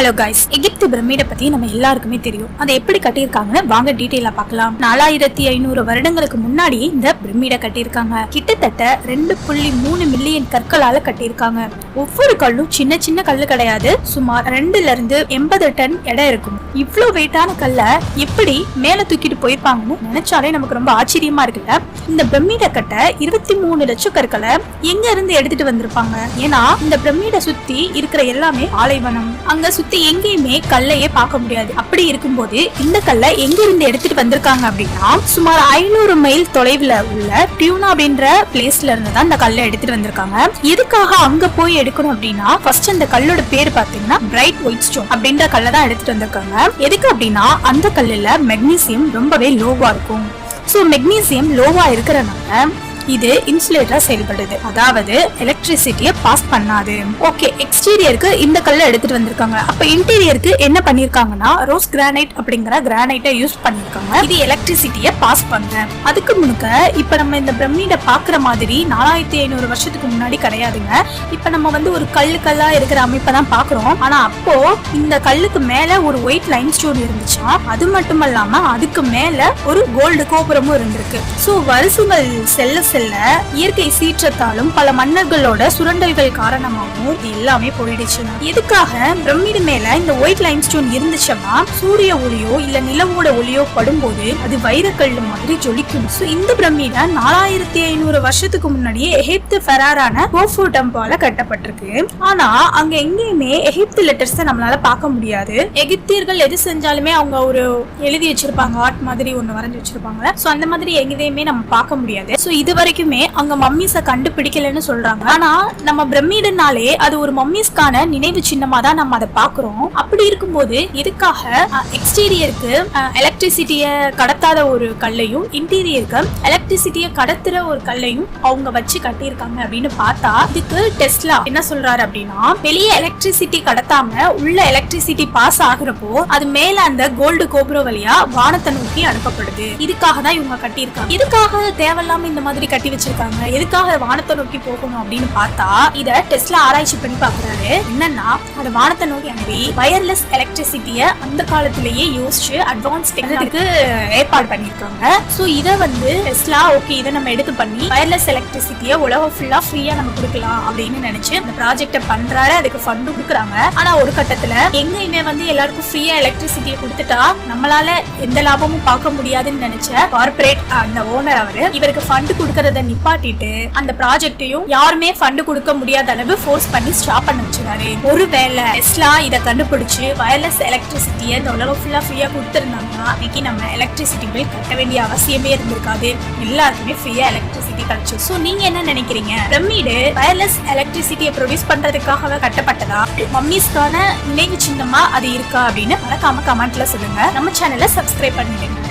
Hello guys எகிப்து பிரமிடை பத்தி நம்ம எல்லாருக்குமே தெரியும். அதை எப்படி கட்டியிருக்காங்கன்னு வாங்க டீட்டெயிலா பார்க்கலாம். நாலாயிரத்தி ஐநூறு வருடங்களுக்கு முன்னாடியே இந்த பிரமிடை கட்டியிருக்காங்க. கிட்டத்தட்ட ரெண்டு புள்ளி மூணு மில்லியன் கற்களால கட்டியிருக்காங்க. ஒவ்வொரு கல்லும் சின்ன சின்ன கல்லு கிடையாது. சுமார் ரெண்டுல இருந்து எண்பது டன் எடை இருக்கும். இவ்வளோ வெயிட்டான கல்ல எப்படி மேல தூக்கிட்டு போயிருப்பாங்கன்னு நினைச்சாலே நமக்கு ரொம்ப ஆச்சரியமா இருக்குல்ல? இந்த பிரமிடை கட்ட இருபத்தி மூணு லட்சம் கற்களை எங்க இருந்து எடுத்துட்டு வந்திருப்பாங்க? ஏன்னா இந்த பிரமிடை சுத்தி இருக்கிற எல்லாமே ஆலைவனம் அங்க சுத்தி எங்கேயுமே கல்லையே பார்க்க முடியாது. அப்படி இருக்கும்போது இந்த கல்லை எங்க இருந்து எடுத்துட்டு வந்திருக்காங்க அப்படின்னா சுமார் ஐநூறு மைல் தொலைவுல உள்ள டியூனா அப்படின்ற பிளேஸ்ல இருந்து தான் இந்த கல்லை எடுத்துட்டு வந்திருக்காங்க. எதுக்காக அங்க போய் எடுக்கணும் அப்படின்னா ஃபர்ஸ்ட் அந்த கல்லோட பேர் பாத்தீங்கன்னா பிரைட் ஒயிட் ஸ்டோன் அப்படின்ற கல்லை தான் எடுத்துட்டு வந்திருக்காங்க. எதுக்கு அப்படின்னா அந்த கல்லுல மெக்னீசியம் ரொம்பவே லோவா இருக்கும். ஸோ மெக்னீசியம் லோவா இருக்கிறனால இது இன்சுலேட்டரா செயல்படுது. அதாவது எலக்ட்ரிசிட்டியை பாஸ் பண்ணாது. ஓகே எக்ஸ்டீரியருக்கு இந்த கல்லை எடுத்துட்டு வந்திருக்காங்க. அப்ப இன்டீரியருக்கு என்ன பண்ணிருக்காங்கன்னா ரோஸ் கிரானைட் அப்படிங்கிற கிரானைட்டை யூஸ் பண்ணிருக்காங்க. இது எலக்ட்ரிசிட்டியை பாஸ் பண்ற. அதுக்கு முன்னுக்க இப்ப நம்ம இந்த பிரம்மீட பாக்குற மாதிரி நாலாயிரத்தி ஐநூறு வருஷத்துக்கு முன்னாடி கிடையாதுங்க. இப்ப நம்ம வந்து ஒரு கல்லு கல்லா இருக்கிற அமைப்பை தான் பாக்குறோம். ஆனா அப்போ இந்த கல்லுக்கு மேல ஒரு ஒயிட் லைன் ஸ்டோன் இருந்துச்சா அது மட்டும் இல்லாம அதுக்கு மேல ஒரு கோல்டு கோபுரமும் இருந்திருக்கு. சோ வருஷங்கள் செல்ல செல்ல இயற்கை சீற்றத்தாலும் பல மன்னர்களோட சுரண்டல்கள் காரணமாகவும் எல்லாமே போயிடுச்சு. எதுக்காக பிரமிடு மேல இந்த ஒயிட் லைன் ஸ்டோன் இருந்துச்சுன்னா சூரிய ஒளியோ இல்ல நிலவோட ஒளியோ படும்போது அது வைரக்கல் மாதிரி ஜொலிக்கும். இந்த பிரமிட நாலாயிரத்தி ஐநூறு வருஷத்துக்கு முன்னாடியே எகிப்து ஃபெராரான கோஃபு டெம்பால கட்டப்பட்டிருக்கு. ஆனா அங்க எங்கேயுமே எகிப்து லெட்டர்ஸ் நம்மளால பார்க்க முடியாது. எகிப்தியர்கள் எது செஞ்சாலுமே அவங்க ஒரு எழுதி வச்சிருப்பாங்க ஆர்ட் மாதிரி ஒண்ணு வரைஞ்சு வச்சிருப்பாங்க. சோ அந்த மாதிரி எங்கேயுமே நம்ம பார்க்க முடியாது. சோ இது வரைக்குமே அங்க மம்மிஸ கண்டுபிடிக்கலன்னு சொல்றாங்க. ஆனா நம்ம பிரமிடுனாலே அது ஒரு மம்மிஸ்க்கான நினைவு சின்னமா தான் நம்ம அதை பாக்குறோம் அப்படி இருக்கும்போது எதுக்காக எக்ஸ்டீரியருக்கு எலக்ட்ரிசிட்டிய கடத்தாத ஒரு கல்லையும் இன்டீரியருக்கு எலக்ட்ரிசிட்டிய கடத்துற ஒரு கல்லையும் அவங்க வச்சு கட்டியிருக்காங்க அப்படின்னு பார்த்தா இதுக்கு டெஸ்லா என்ன சொல்றாரு அப்படின்னா வெளியே எலக்ட்ரிசிட்டி கடத்தாம உள்ள எலக்ட்ரிசிட்டி பாஸ் ஆகுறப்போ அது மேல அந்த கோல்டு கோபுரம் வழியா வானத்தை நோக்கி அனுப்பப்படுது. இதுக்காக தான் இவங்க கட்டியிருக்காங்க. இதுக்காக தேவையில்லாம இந்த மாதிரி கட்டி வச்சிருக்காங்க. எதுக்காக வானத்தை நோக்கி போகணும் அப்படின்னு பார்த்தா இத டெஸ்ட்ல ஆராய்ச்சி பண்ணி பாக்குறாரு என்னன்னா அது வானத்தை நோக்கி அனுப்பி வயர்லெஸ் எலக்ட்ரிசிட்டிய அந்த காலத்திலேயே யோசிச்சு அட்வான்ஸ் டெக்னாலஜிக்கு ஏற்பாடு பண்ணிருக்காங்க சோ இத வந்து டெஸ்ட்லா ஓகே இதை நம்ம எடுத்து பண்ணி வயர்லெஸ் எலக்ட்ரிசிட்டிய உலகம் ஃபுல்லா ஃப்ரீயா நம்ம கொடுக்கலாம் அப்படின்னு நினைச்சு அந்த ப்ராஜெக்ட பண்றாரு. அதுக்கு ஃபண்டு கொடுக்குறாங்க. ஆனா ஒரு கட்டத்துல எங்கேயுமே வந்து எல்லாருக்கும் ஃப்ரீயா எலக்ட்ரிசிட்டியை கொடுத்துட்டா நம்மளால எந்த லாபமும் பார்க்க முடியாதுன்னு நினைச்ச கார்பரேட் அந்த ஓனர் அவரு இவருக்கு ஃபண்டு கொடுக்கறத நிப்பாட்டிட்டு அந்த ப்ராஜெக்டையும் யாருமே ஃபண்டு கொடுக்க முடியாத அளவு ஃபோர்ஸ் பண்ணி ஸ்டாப் பண்ண வச்சுறாரு ஒருவேளை டெஸ்லா இதை கண்டுபிடிச்சு வயர்லெஸ் எலக்ட்ரிசிட்டியை இந்த உலகம் ஃபுல்லா ஃப்ரீயா கொடுத்துருந்தாங்கன்னா இன்னைக்கு நம்ம எலக்ட்ரிசிட்டி பில் கட்ட வேண்டிய அவசியமே இருந்திருக்காது. எல்லாருக்குமே ஃப்ரீயா எலக்ட்ரிசிட்டி கிடைச்சு. ஸோ நீங்க என்ன நினைக்கிறீங்க? பிரமிடு வயர்லெஸ் எலக்ட்ரிசிட்டியை ப்ரொடியூஸ் பண்றதுக்காகவே கட்டப்பட்டதா? மம்மிஸ்க்கான நினைவு சின்னமா அது இருக்கா அப்படின்னு மறக்காம கமெண்ட்ல சொல்லுங்க. நம்ம சேனலை சப்ஸ்கிரைப் பண்ணிடுங்க.